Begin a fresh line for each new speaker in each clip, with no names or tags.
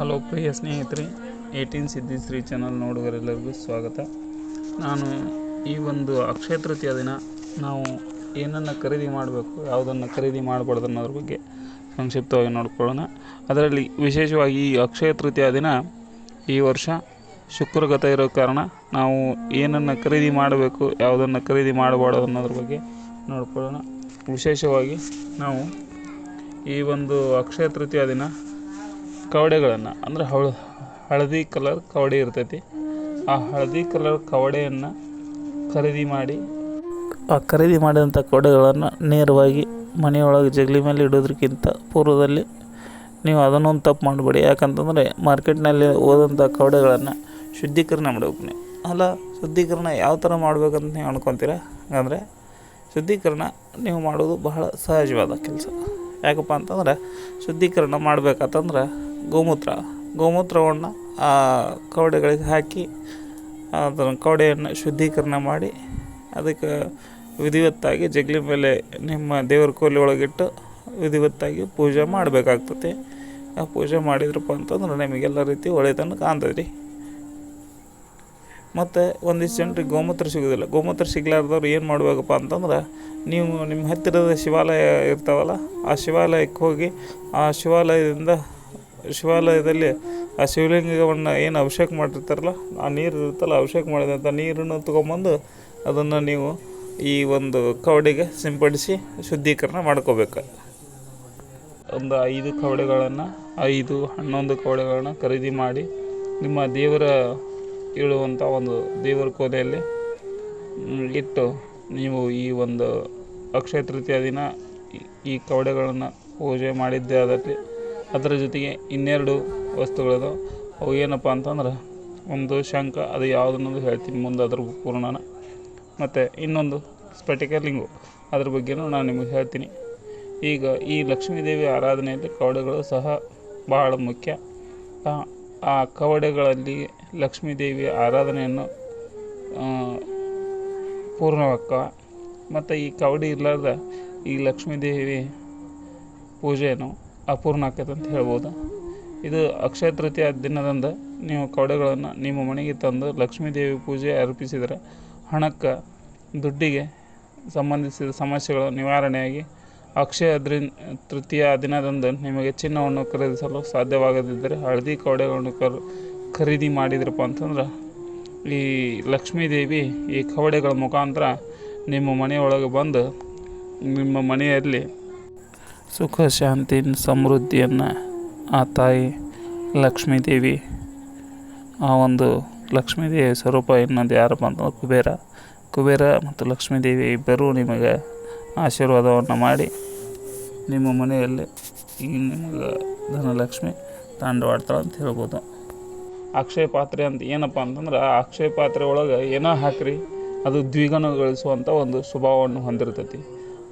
Hello ಪ್ರಿಯ ಸ್ನೇಹಿತರೆ eighteen ಸಿದ್ಧಿಶ್ರೀ channel ನೋಡುಗರೆಲ್ಲರಿಗೂ ಸ್ವಾಗತ. ನಾನು ಈ ಒಂದು ಅಕ್ಷಯ ತೃತೀಯ ದಿನ ನಾವು ಏನನ್ನು ಖರೀದಿ ಮಾಡಬೇಕು, ಯಾವುದನ್ನು ಖರೀದಿ ಮಾಡಬಾರ್ದು ಅನ್ನೋದ್ರ ಬಗ್ಗೆ ಸಂಕ್ಷಿಪ್ತವಾಗಿ ನೋಡ್ಕೊಳ್ಳೋಣ. ಅದರಲ್ಲಿ ವಿಶೇಷವಾಗಿ ಈ ಅಕ್ಷಯ ತೃತೀಯ ದಿನ ಈ ವರ್ಷ ಶುಕ್ರಗತ ಇರೋ ಕಾರಣ ನಾವು ಏನನ್ನು ಖರೀದಿ ಮಾಡಬೇಕು, ಯಾವುದನ್ನು ಖರೀದಿ ಮಾಡಬಾರ್ದು ಅನ್ನೋದ್ರ ಬಗ್ಗೆ ನೋಡ್ಕೊಳ್ಳೋಣ. ವಿಶೇಷವಾಗಿ ನಾವು ಈ ಒಂದು ಅಕ್ಷಯ ತೃತೀಯ ದಿನ ಕವಡೆಗಳನ್ನು, ಅಂದರೆ ಹಳ, ಹಳದಿ ಕಲರ್ ಕವಡೆ ಇರ್ತೈತಿ. ಆ ಹಳದಿ ಕಲರ್ ಕವಡೆಯನ್ನು ಖರೀದಿ ಮಾಡಿ,
ಆ ಖರೀದಿ ಮಾಡಿದಂಥ ಕವಡೆಗಳನ್ನು ನೇರವಾಗಿ ಮನೆಯೊಳಗೆ ಜಗಲಿ ಮೇಲೆ ಇಡೋದಕ್ಕಿಂತ ಪೂರ್ವದಲ್ಲಿ ನೀವು ಅದನ್ನೊಂದು ತಪ್ಪು ಮಾಡಬೇಡಿ. ಯಾಕಂತಂದರೆ ಮಾರ್ಕೆಟ್ನಲ್ಲಿ ಹೋದಂಥ ಕವಡೆಗಳನ್ನು ಶುದ್ಧೀಕರಣ ಮಾಡಬೇಕು ನೀವು. ಅಲ್ಲ, ಶುದ್ಧೀಕರಣ ಯಾವ ಥರ ಮಾಡ್ಬೇಕಂತ ನೀವು ಅನ್ಕೊತೀರ? ಅಂದ್ರೆ ಶುದ್ಧೀಕರಣ ನೀವು ಮಾಡೋದು ಬಹಳ ಸಹಜವಾದ ಕೆಲಸ. ಯಾಕಪ್ಪ ಅಂತಂದ್ರೆ ಶುದ್ಧೀಕರಣ ಮಾಡ್ಬೇಕಂತಂದ್ರೆ ಗೋಮೂತ್ರ, ಗೋಮೂತ್ರವನ್ನು ಆ ಕವಡೆಗಳಿಗೆ ಹಾಕಿ ಅದನ್ನು ಕವಡೆಯನ್ನು ಶುದ್ಧೀಕರಣ ಮಾಡಿ, ಅದಕ್ಕೆ ವಿಧಿವತ್ತಾಗಿ ಜಗಲಿ ಮೇಲೆ ನಿಮ್ಮ ದೇವರ ಕೋಲಿ ಒಳಗಿಟ್ಟು ವಿಧಿವತ್ತಾಗಿ ಪೂಜೆ ಮಾಡಬೇಕಾಗ್ತದೆ. ಆ ಪೂಜೆ ಮಾಡಿದ್ರಪ್ಪ ಅಂತಂದ್ರೆ ನಿಮಗೆಲ್ಲ ರೀತಿ ಒಳ್ಳೆಯದನ್ನು ಕಾಣ್ತದೆ ರೀ ಮತ್ತು ಒಂದಿಷ್ಟು ಜನರಿಗೆ ಗೋಮೂತ್ರ ಸಿಗೋದಿಲ್ಲ. ಗೋಮೂತ್ರ ಸಿಗ್ಲಾರ್ದವ್ರು ಏನು ಮಾಡಬೇಕಪ್ಪ ಅಂತಂದ್ರೆ, ನೀವು ನಿಮ್ಮ ಹತ್ತಿರದ ಶಿವಾಲಯ ಇರ್ತಾವಲ್ಲ, ಆ ಶಿವಾಲಯಕ್ಕೆ ಹೋಗಿ ಆ ಶಿವಾಲಯದಿಂದ ಶಿವಾಲಯದಲ್ಲಿ ಆ ಶಿವಲಿಂಗವನ್ನು ಏನು ಅಭಿಷೇಕ ಮಾಡಿರ್ತಾರಲ್ಲ, ಆ ನೀರು ಇರುತ್ತಲ್ಲ ಅಭಿಷೇಕ ಮಾಡಿದಂಥ ನೀರನ್ನು ತೊಗೊಂಬಂದು ಅದನ್ನು ನೀವು ಈ ಒಂದು ಕವಡಿಗೆ ಸಿಂಪಡಿಸಿ ಶುದ್ಧೀಕರಣ ಮಾಡ್ಕೋಬೇಕು.
ಒಂದು ಐದು ಕವಡೆಗಳನ್ನು, ಐದು ಹನ್ನೊಂದು ಕವಡೆಗಳನ್ನು ಖರೀದಿ ಮಾಡಿ ನಿಮ್ಮ ದೇವರ ಇಡುವಂಥ ಒಂದು ದೇವರ ಕೋದೆಯಲ್ಲಿ ಇಟ್ಟು ನೀವು ಈ ಒಂದು ಅಕ್ಷಯ ತೃತೀಯ ದಿನ ಈ ಕವಡೆಗಳನ್ನು ಪೂಜೆ ಮಾಡಿದ್ದೇ ಆದಲ್ಲಿ ಅದರ ಜೊತೆಗೆ ಇನ್ನೆರಡು ವಸ್ತುಗಳದು ಅವು ಏನಪ್ಪ ಅಂತಂದ್ರೆ, ಒಂದು ಶಂಖ, ಅದು ಯಾವುದನ್ನೊಂದು ಹೇಳ್ತೀನಿ ಮುಂದೆ ಅದ್ರ ಪೂರ್ಣನ. ಮತ್ತು ಇನ್ನೊಂದು ಸ್ಫಟಿಕ ಲಿಂಗು. ಅದ್ರ ಬಗ್ಗೆನೂ ನಾನು ನಿಮಗೆ ಹೇಳ್ತೀನಿ. ಈಗ ಈ ಲಕ್ಷ್ಮೀದೇವಿ ಆರಾಧನೆಯಲ್ಲಿ ಕವಡೆಗಳು ಸಹ ಬಹಳ ಮುಖ್ಯ. ಆ- ಕವಡೆಗಳಲ್ಲಿ ಲಕ್ಷ್ಮೀದೇವಿಯ ಆರಾಧನೆಯನ್ನು ಪೂರ್ಣವಾಕ್ಕ ಮತ್ತು ಈ ಕವಡೆ ಇರಲಾರ್ದ ಈ ಲಕ್ಷ್ಮೀದೇವಿ ಪೂಜೆಯನ್ನು ಅಪೂರ್ಣ ಆಕೈತೆ ಅಂತ ಹೇಳ್ಬೋದು. ಇದು ಅಕ್ಷಯ ತೃತೀಯ ದಿನದಂದು ನೀವು ಕವಡೆಗಳನ್ನು ನಿಮ್ಮ ಮನೆಗೆ ತಂದು ಲಕ್ಷ್ಮೀ ದೇವಿ ಪೂಜೆ ಅರ್ಪಿಸಿದರೆ ಹಣಕ್ಕೆ, ದುಡ್ಡಿಗೆ ಸಂಬಂಧಿಸಿದ ಸಮಸ್ಯೆಗಳು ನಿವಾರಣೆಯಾಗಿ ಅಕ್ಷಯ ದ್ರಿ, ತೃತೀಯ ದಿನದಂದು ನಿಮಗೆ ಚಿನ್ನವನ್ನು ಖರೀದಿಸಲು ಸಾಧ್ಯವಾಗದಿದ್ದರೆ ಹಳದಿ ಕವಡೆಗಳನ್ನು ಕರ್, ಖರೀದಿ ಮಾಡಿದ್ರಪ್ಪ ಅಂತಂದ್ರೆ ಈ ಲಕ್ಷ್ಮೀ ದೇವಿ ಈ ಕವಡೆಗಳ ಮುಖಾಂತರ ನಿಮ್ಮ ಮನೆಯೊಳಗೆ ಬಂದು ನಿಮ್ಮ ಮನೆಯಲ್ಲಿ
ಸುಖ ಶಾಂತಿ ಸಮೃದ್ಧಿಯನ್ನು ಆ ತಾಯಿ ಲಕ್ಷ್ಮೀದೇವಿ, ಆ ಒಂದು ಲಕ್ಷ್ಮೀದೇವಿ ಸ್ವರೂಪ ಇನ್ನೊಂದು ಯಾರಪ್ಪ ಅಂತಂದ್ರೆ ಕುಬೇರ ಕುಬೇರ ಮತ್ತು ಲಕ್ಷ್ಮೀದೇವಿ ಇಬ್ಬರೂ ನಿಮಗೆ ಆಶೀರ್ವಾದವನ್ನು ಮಾಡಿ ನಿಮ್ಮ ಮನೆಯಲ್ಲಿ ಈ ನಿಮಗೆ ಧನಲಕ್ಷ್ಮಿ ತಾಂಡವಾಡ್ತಾಳೆ ಅಂತ ಹೇಳ್ಬೋದು.
ಅಕ್ಷಯ ಪಾತ್ರೆ ಅಂತ ಏನಪ್ಪ ಅಂತಂದ್ರೆ ಅಕ್ಷಯ ಪಾತ್ರೆ ಒಳಗೆ ಏನೋ ಹಾಕ್ರಿ? ಅದು ದ್ವಿಗುಣಗೊಳಿಸುವಂಥ ಒಂದು ಸ್ವಭಾವವನ್ನು ಹೊಂದಿರ್ತೈತಿ.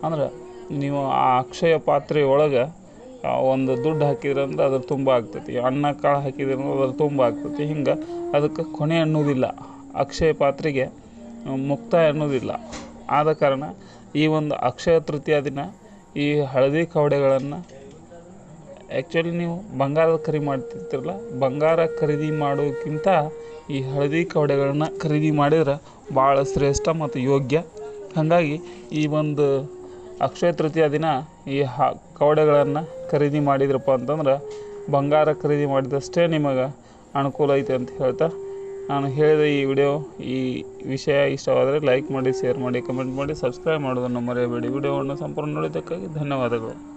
ಅಂದ್ರೆ ನೀವು ಆ ಅಕ್ಷಯ ಪಾತ್ರೆ ಒಳಗೆ ಒಂದು ದುಡ್ಡು ಹಾಕಿದ್ರಂದ್ರೆ ಅದ್ರ ತುಂಬ ಆಗ್ತೈತಿ. ಅನ್ನ ಕಾಳು ಹಾಕಿದ್ರಂದ್ರೆ ಅದ್ರ ತುಂಬ ಆಗ್ತೈತಿ. ಹಿಂಗೆ ಅದಕ್ಕೆ ಕೊನೆ ಅನ್ನೋದಿಲ್ಲ. ಅಕ್ಷಯ ಪಾತ್ರೆಗೆ ಮುಕ್ತಾಯ ಅನ್ನೋದಿಲ್ಲ. ಆದ ಕಾರಣ ಈ ಒಂದು ಅಕ್ಷಯ ತೃತೀಯ ದಿನ ಈ ಹಳದಿ ಕವಡೆಗಳನ್ನು ಆ್ಯಕ್ಚುಲಿ ನೀವು ಬಂಗಾರದ ಖರೀದಿ ಮಾಡ್ತಿರ್ತಿರಲ್ಲ, ಬಂಗಾರ ಖರೀದಿ ಮಾಡೋಕ್ಕಿಂತ ಈ ಹಳದಿ ಕವಡೆಗಳನ್ನ ಖರೀದಿ ಮಾಡಿದ್ರೆ ಭಾಳ ಶ್ರೇಷ್ಠ ಮತ್ತು ಯೋಗ್ಯ. ಹಾಗಾಗಿ ಈ ಒಂದು ಅಕ್ಷಯ ತೃತೀಯ ದಿನ ಈ ಹಾ ಕವಡೆಗಳನ್ನು ಖರೀದಿ ಮಾಡಿದ್ರಪ್ಪ ಅಂತಂದ್ರೆ ಬಂಗಾರ ಖರೀದಿ ಮಾಡಿದಷ್ಟೇ ನಿಮಗೆ ಅನುಕೂಲ ಐತೆ ಅಂತ ಹೇಳ್ತಾ ನಾನು ಹೇಳಿದ ಈ ವಿಡಿಯೋ ಈ ವಿಷಯ ಇಷ್ಟವಾದರೆ ಲೈಕ್ ಮಾಡಿ, ಶೇರ್ ಮಾಡಿ, ಕಮೆಂಟ್ ಮಾಡಿ, ಸಬ್ಸ್ಕ್ರೈಬ್ ಮಾಡೋದನ್ನು ಮರೆಯಬೇಡಿ. ವಿಡಿಯೋವನ್ನು ಸಂಪೂರ್ಣ ನೋಡಿದ್ದಕ್ಕಾಗಿ ಧನ್ಯವಾದಗಳು.